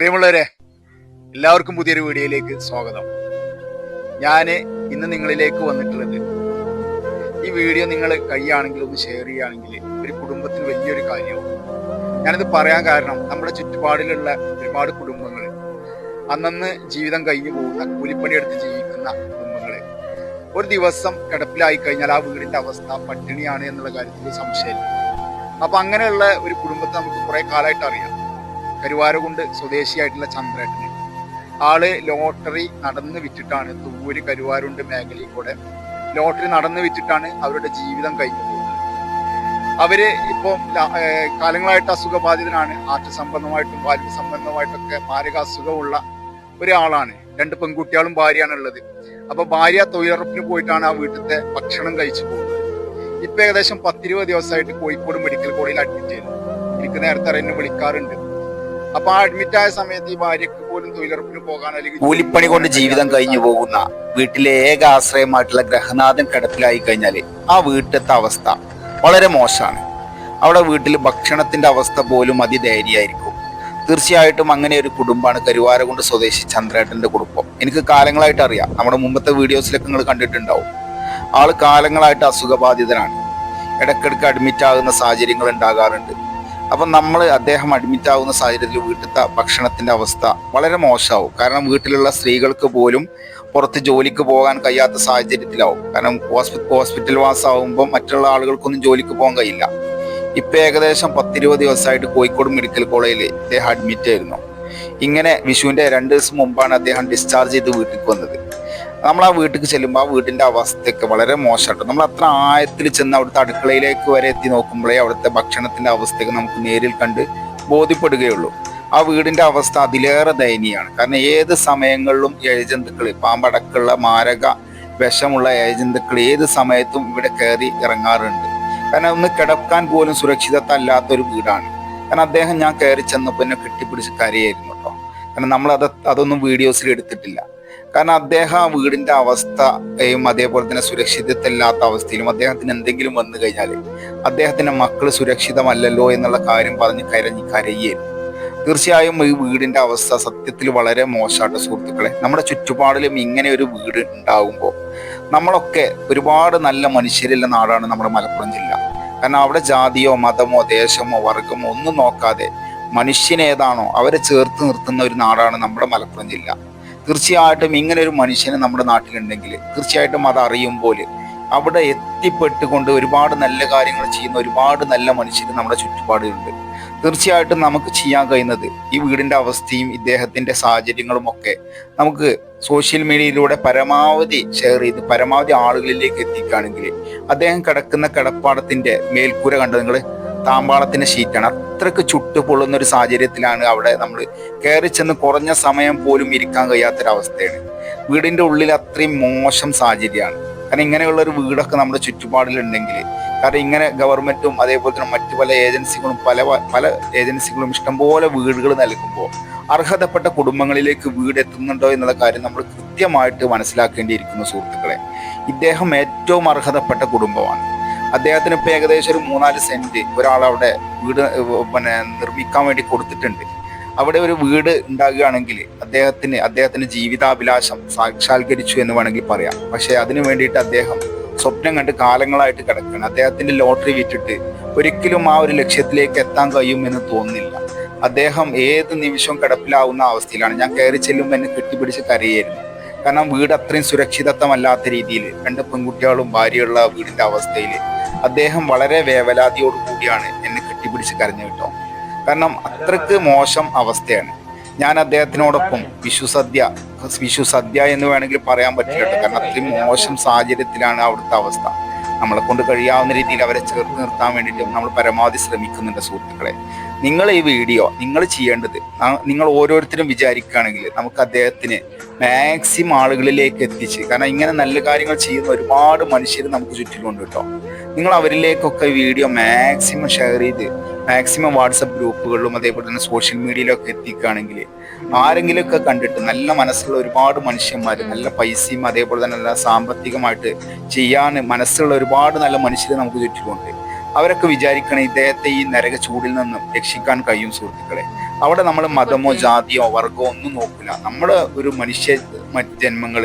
പ്രിയമുള്ളവരെ എല്ലാവർക്കും പുതിയൊരു വീഡിയോയിലേക്ക് സ്വാഗതം. ഞാൻ ഇന്ന് നിങ്ങളിലേക്ക് വന്നിട്ടുള്ളത് ഈ വീഡിയോ നിങ്ങൾ കഴിയുകയാണെങ്കിൽ ഒന്ന് ഷെയർ ചെയ്യുകയാണെങ്കിൽ ഒരു കുടുംബത്തിന് വലിയൊരു കാര്യമാവും ഞാനിത് പറയാൻ കാരണം നമ്മുടെ ചുറ്റുപാടിലുള്ള ഒരുപാട് കുടുംബങ്ങൾ അന്നന്ന് ജീവിതം കഴിഞ്ഞു പോകുന്ന കൂലിപ്പണിയെടുത്ത് ജീവിക്കുന്ന കുടുംബങ്ങൾ. ഒരു ദിവസം കിടപ്പിലായി കഴിഞ്ഞാൽ ആ വീടിന്റെ അവസ്ഥ പട്ടിണിയാണ് എന്നുള്ള കാര്യത്തിൽ സംശയമില്ല. അപ്പൊ അങ്ങനെയുള്ള ഒരു കുടുംബത്തെ നമുക്ക് കുറെ കാലമായിട്ട് അറിയാം. കരുവാരകുണ്ട് സ്വദേശിയായിട്ടുള്ള ചന്ദ്രേട്ടന്. ആൾ ലോട്ടറി നടന്ന് വിറ്റിട്ടാണ് തൂര് കരുവാരുണ്ട് മേഖലയിൽ കൂടെ. ലോട്ടറി നടന്ന് വിറ്റിട്ടാണ് അവരുടെ ജീവിതം കഴിഞ്ഞു അവർ ഇപ്പം കാലങ്ങളായിട്ട് അസുഖബാധിതനാണ്. ആറ്റ് സംബന്ധമായിട്ടും വാൽവ് സംബന്ധമായിട്ടൊക്കെ മാരക അസുഖമുള്ള ഒരാളാണ്. രണ്ട് പെൺകുട്ടികളും ഭാര്യയാണ് ഉള്ളത് അപ്പൊ ഭാര്യ തൊഴിലുറപ്പിന് പോയിട്ടാണ് ആ വീട്ടിലത്തെ ഭക്ഷണം കഴിച്ചു പോകുന്നത്. ഇപ്പൊ ഏകദേശം പത്തിരുപത് ദിവസമായിട്ട് കോഴിക്കോട് മെഡിക്കൽ കോളേജിൽ അഡ്മിറ്റ് ചെയ്തു. എനിക്ക് നേരത്തെ അറിയുന്ന വിളിക്കാറുണ്ട്. അപ്പൊ ആ അഡ്മിറ്റ് ആയ സമയത്ത് ഈ ഭാര്യക്ക് പോലും തൊഴിലുറപ്പിന് പോകാൻ അല്ലെങ്കിൽ കൂലിപ്പണി കൊണ്ട് ജീവിതം കഴിഞ്ഞു പോകുന്ന വീട്ടിലെ ഏക ആശ്രയമായിട്ടുള്ള ഗ്രഹനാഥൻ കിടപ്പിലായി കഴിഞ്ഞാൽ ആ വീട്ടിലത്തെ അവസ്ഥ വളരെ മോശമാണ്. അവിടെ വീട്ടിൽ ഭക്ഷണത്തിന്റെ അവസ്ഥ പോലും അതിദയനീയായിരിക്കും. തീർച്ചയായിട്ടും അങ്ങനെ ഒരു കുടുംബമാണ് കരുവാരകുണ്ട് സ്വദേശി ചന്ദ്രേട്ടന്റെ കുടുംബം. എനിക്ക് കാലങ്ങളായിട്ട് അറിയാം. നമ്മുടെ മുമ്പത്തെ വീഡിയോസിലൊക്കെ നിങ്ങൾ കണ്ടിട്ടുണ്ടാവും. ആൾ കാലങ്ങളായിട്ട് അസുഖബാധിതനാണ്. ഇടയ്ക്കിടയ്ക്ക് അഡ്മിറ്റ് ആകുന്ന സാഹചര്യങ്ങൾ ഉണ്ടാകാറുണ്ട്. അപ്പം നമ്മൾ അദ്ദേഹം അഡ്മിറ്റ് ആവുന്ന സാഹചര്യത്തിൽ വീട്ടിലത്തെ ഭക്ഷണത്തിന്റെ അവസ്ഥ വളരെ മോശമാവും. കാരണം വീട്ടിലുള്ള സ്ത്രീകൾക്ക് പോലും പുറത്ത് ജോലിക്ക് പോകാൻ കഴിയാത്ത സാഹചര്യത്തിലാവും. കാരണം ഹോസ്പിറ്റൽ വാസാവുമ്പോൾ മറ്റുള്ള ആളുകൾക്കൊന്നും ജോലിക്ക് പോകാൻ കഴിയില്ല. ഇപ്പൊ ഏകദേശം പത്തിരുപത് ദിവസമായിട്ട് കോഴിക്കോട് മെഡിക്കൽ കോളേജിൽ അദ്ദേഹം അഡ്മിറ്റ് ആയിരുന്നു. ഇങ്ങനെ വിഷുവിന്റെ രണ്ട് ദിവസം മുമ്പാണ് അദ്ദേഹം ഡിസ്ചാർജ് ചെയ്ത് വീട്ടിൽ വന്നത്. നമ്മൾ ആ വീട്ടിൽ ചെല്ലുമ്പോൾ ആ വീടിന്റെ അവസ്ഥയൊക്കെ വളരെ മോശമായിട്ട് നമ്മൾ അത്ര ആഴത്തിൽ ചെന്ന് അവിടുത്തെ അടുക്കളയിലേക്ക് വരെ എത്തി നോക്കുമ്പോഴേ അവിടുത്തെ ഭക്ഷണത്തിന്റെ അവസ്ഥയൊക്കെ നമുക്ക് നേരിൽ കണ്ട് ബോധ്യപ്പെടുകയുള്ളൂ. ആ വീടിന്റെ അവസ്ഥ അതിലേറെ ദയനീയമാണ്. കാരണം ഏത് സമയങ്ങളിലും ഏജന്തുക്കൾ പാമ്പടക്കുള്ള മാരക വിഷമുള്ള ഏജന്തുക്കൾ ഏത് സമയത്തും ഇവിടെ കയറി ഇറങ്ങാറുണ്ട്. കാരണം ഒന്ന് കിടക്കാൻ പോലും സുരക്ഷിതത്വല്ലാത്തൊരു വീടാണ്. കാരണം അദ്ദേഹം ഞാൻ കയറി ചെന്നപ്പോൾ എന്നെ കെട്ടിപ്പിടിച്ച് കരയായിരുന്നു കേട്ടോ. കാരണം നമ്മൾ അത് അതൊന്നും വീഡിയോസിൽ എടുത്തിട്ടില്ല. കാരണം അദ്ദേഹം ആ വീടിന്റെ അവസ്ഥയും അതേപോലെ തന്നെ സുരക്ഷിതത്വമില്ലാത്ത അവസ്ഥയിലും അദ്ദേഹത്തിന് എന്തെങ്കിലും വന്നു കഴിഞ്ഞാൽ അദ്ദേഹത്തിന്റെ മക്കൾ സുരക്ഷിതമല്ലല്ലോ എന്നുള്ള കാര്യം പറഞ്ഞ് കരഞ്ഞ് കരയേ. തീർച്ചയായും ഈ വീടിന്റെ അവസ്ഥ സത്യത്തിൽ വളരെ മോശമായിട്ട് സുഹൃത്തുക്കളെ. നമ്മുടെ ചുറ്റുപാടിലും ഇങ്ങനെ ഒരു വീട് ഉണ്ടാകുമ്പോൾ നമ്മളൊക്കെ ഒരുപാട് നല്ല മനുഷ്യരുള്ള നാടാണ് നമ്മുടെ മലപ്പുറം ജില്ല. കാരണം അവിടെ ജാതിയോ മതമോ ദേശമോ വർഗമോ ഒന്നും നോക്കാതെ മനുഷ്യനേതാണോ അവരെ ചേർത്ത് നിർത്തുന്ന ഒരു നാടാണ് നമ്മുടെ മലപ്പുറം ജില്ല. തീർച്ചയായിട്ടും ഇങ്ങനെ ഒരു മനുഷ്യന് നമ്മുടെ നാട്ടിലുണ്ടെങ്കിൽ തീർച്ചയായിട്ടും അത് അറിയുമ്പോൾ അവിടെ എത്തിപ്പെട്ടുകൊണ്ട് ഒരുപാട് നല്ല കാര്യങ്ങൾ ചെയ്യുന്ന ഒരുപാട് നല്ല മനുഷ്യർ നമ്മുടെ ചുറ്റുപാടുകളുണ്ട് തീർച്ചയായിട്ടും നമുക്ക് ചെയ്യാൻ കഴിയുന്നത് ഈ വീടിന്റെ അവസ്ഥയും ഇദ്ദേഹത്തിന്റെ സാഹചര്യങ്ങളും ഒക്കെ നമുക്ക് സോഷ്യൽ മീഡിയയിലൂടെ പരമാവധി ഷെയർ ചെയ്ത് പരമാവധി ആളുകളിലേക്ക് എത്തിക്കുകയാണെങ്കിൽ അദ്ദേഹം കിടക്കുന്ന കിടപ്പാടത്തിന്റെ മേൽക്കൂര കണ്ട് നിങ്ങൾ? താമ്പാളത്തിന്റെ ഷീറ്റാണ്. അത്രയ്ക്ക് ചുട്ടുപൊള്ളുന്ന ഒരു സാഹചര്യത്തിലാണ് അവിടെ നമ്മൾ കയറി ചെന്ന് കുറഞ്ഞ സമയം പോലും ഇരിക്കാൻ കഴിയാത്തൊരവസ്ഥയാണ്. വീടിന്റെ ഉള്ളിൽ അത്രയും മോശം സാഹചര്യമാണ്. കാരണം ഇങ്ങനെയുള്ള ഒരു വീടൊക്കെ നമ്മുടെ ചുറ്റുപാടിലുണ്ടെങ്കിൽ കാരണം ഇങ്ങനെ ഗവൺമെന്റും അതേപോലെ തന്നെ മറ്റു പല ഏജൻസികളും പല പല ഏജൻസികളും ഇഷ്ടംപോലെ വീടുകൾ നൽകുമ്പോൾ അർഹതപ്പെട്ട കുടുംബങ്ങളിലേക്ക് വീട് എത്തുന്നുണ്ടോ എന്നുള്ള കാര്യം നമ്മൾ കൃത്യമായിട്ട് മനസ്സിലാക്കേണ്ടിയിരിക്കുന്നു സുഹൃത്തുക്കളെ. ഇദ്ദേഹം ഏറ്റവും അർഹതപ്പെട്ട കുടുംബമാണ്. അദ്ദേഹത്തിന് ഇപ്പൊ ഏകദേശം ഒരു മൂന്നാൽ സെന്റ് ഒരാൾ അവിടെ വീട് പിന്നെ നിർമ്മിക്കാൻ വേണ്ടി കൊടുത്തിട്ടുണ്ട്. അവിടെ ഒരു വീട് ഉണ്ടാകുകയാണെങ്കിൽ അദ്ദേഹത്തിന് അദ്ദേഹത്തിന്റെ ജീവിതാഭിലാഷം സാക്ഷാത്കരിച്ചു എന്ന് വേണമെങ്കിൽ പറയാം. പക്ഷെ അതിനു വേണ്ടിയിട്ട് അദ്ദേഹം സ്വപ്നം കണ്ട് കാലങ്ങളായിട്ട് കിടക്കുകയാണ്. അദ്ദേഹത്തിന്റെ ലോട്ടറി വിറ്റിട്ട് ഒരിക്കലും ആ ഒരു ലക്ഷ്യത്തിലേക്ക് എത്താൻ കഴിയും എന്ന് തോന്നുന്നില്ല. അദ്ദേഹം ഏത് നിമിഷവും കിടപ്പിലാവുന്ന അവസ്ഥയിലാണ്. ഞാൻ കയറി ചെല്ലുമ്പോൾ എന്നെ കെട്ടിപ്പിടിച്ച് കരയായിരുന്നു. കാരണം വീട് അത്രയും സുരക്ഷിതത്വമല്ലാത്ത രീതിയിൽ രണ്ട് പെൺകുട്ടികളും ഭാര്യയുള്ള വീടിന്റെ അവസ്ഥയിൽ അദ്ദേഹം വളരെ വേവലാതിയോട് കൂടിയാണ് എന്നെ കെട്ടിപ്പിടിച്ച് കരഞ്ഞു കേട്ടോ. കാരണം അത്രയ്ക്ക് മോശം അവസ്ഥയാണ്. ഞാൻ അദ്ദേഹത്തിനോടൊപ്പം വിഷു സദ്യ വിഷു സദ്യ എന്ന് വേണമെങ്കിൽ പറയാൻ പറ്റില്ല കാരണം അത്രയും മോശം സാഹചര്യത്തിലാണ് അവിടുത്തെ അവസ്ഥ. നമ്മളെ കൊണ്ട് കഴിയാവുന്ന രീതിയിൽ അവരെ ചേർത്ത് നിർത്താൻ വേണ്ടിയിട്ട് നമ്മൾ പരമാവധി ശ്രമിക്കുന്നുണ്ട് സുഹൃത്തുക്കളെ. നിങ്ങൾ ഈ വീഡിയോ നിങ്ങൾ ചെയ്യേണ്ടത് നിങ്ങൾ ഓരോരുത്തരും വിചാരിക്കുകയാണെങ്കിൽ നമുക്ക് അദ്ദേഹത്തിന് മാക്സിമം ആളുകളിലേക്ക് എത്തിച്ച് കാരണം ഇങ്ങനെ നല്ല കാര്യങ്ങൾ ചെയ്യുന്ന ഒരുപാട് മനുഷ്യർ നമുക്ക് ചുറ്റിലുണ്ട് കേട്ടോ. നിങ്ങൾ അവരിലേക്കൊക്കെ വീഡിയോ മാക്സിമം ഷെയർ ചെയ്ത് മാക്സിമം വാട്സപ്പ് ഗ്രൂപ്പുകളിലും അതേപോലെ തന്നെ സോഷ്യൽ മീഡിയയിലൊക്കെ എത്തിക്കുകയാണെങ്കിൽ ആരെങ്കിലുമൊക്കെ കണ്ടിട്ട് നല്ല മനസ്സുള്ള ഒരുപാട് മനുഷ്യന്മാർ നല്ല പൈസയും അതേപോലെ തന്നെ നല്ല സാമ്പത്തികമായിട്ട് ചെയ്യാൻ മനസ്സുള്ള ഒരുപാട് നല്ല മനുഷ്യർ നമുക്ക് ചുറ്റിലുണ്ട്. അവരൊക്കെ വിചാരിക്കണം ഇദ്ദേഹത്തെ ഈ നരക ചൂടിൽ നിന്നും രക്ഷിക്കാൻ കഴിയും സുഹൃത്തുക്കളെ. അവിടെ നമ്മൾ മതമോ ജാതിയോ വർഗമോ ഒന്നും നോക്കില്ല നമ്മുടെ ഒരു മനുഷ്യ മറ്റ് ജന്മങ്ങൾ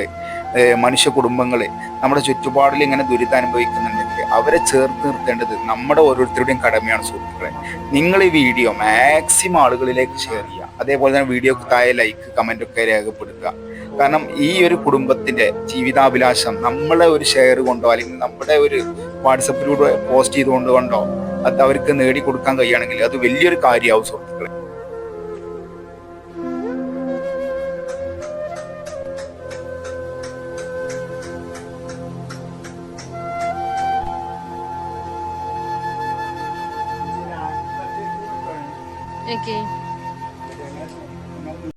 മനുഷ്യ കുടുംബങ്ങൾ നമ്മുടെ ചുറ്റുപാടിൽ ഇങ്ങനെ ദുരിതം അനുഭവിക്കുന്നുണ്ടെങ്കിൽ അവരെ ചേർത്ത് നിർത്തേണ്ടത് നമ്മുടെ ഓരോരുത്തരുടെയും കടമയാണ് സുഹൃത്തുക്കളെ. നിങ്ങൾ ഈ വീഡിയോ മാക്സിമം ആളുകളിലേക്ക് ഷെയർ ചെയ്യുക. അതേപോലെ തന്നെ വീഡിയോക്ക് താഴെ ലൈക്ക് കമന്റ് ഒക്കെ രേഖപ്പെടുത്തുക. കാരണം ഈ ഒരു കുടുംബത്തിന്റെ ജീവിതാഭിലാഷം നമ്മളെ ഒരു ഷെയർ കൊണ്ടോ അല്ലെങ്കിൽ നമ്മുടെ ഒരു വാട്സപ്പിലൂടെ പോസ്റ്റ് ചെയ്തുകൊണ്ട് കൊണ്ടോ അത് അവർക്ക് നേടിക്കൊടുക്കാൻ കഴിയുകയാണെങ്കിൽ അത് വലിയൊരു കാര്യമാവും സുഹൃത്തുക്കളെ Okay.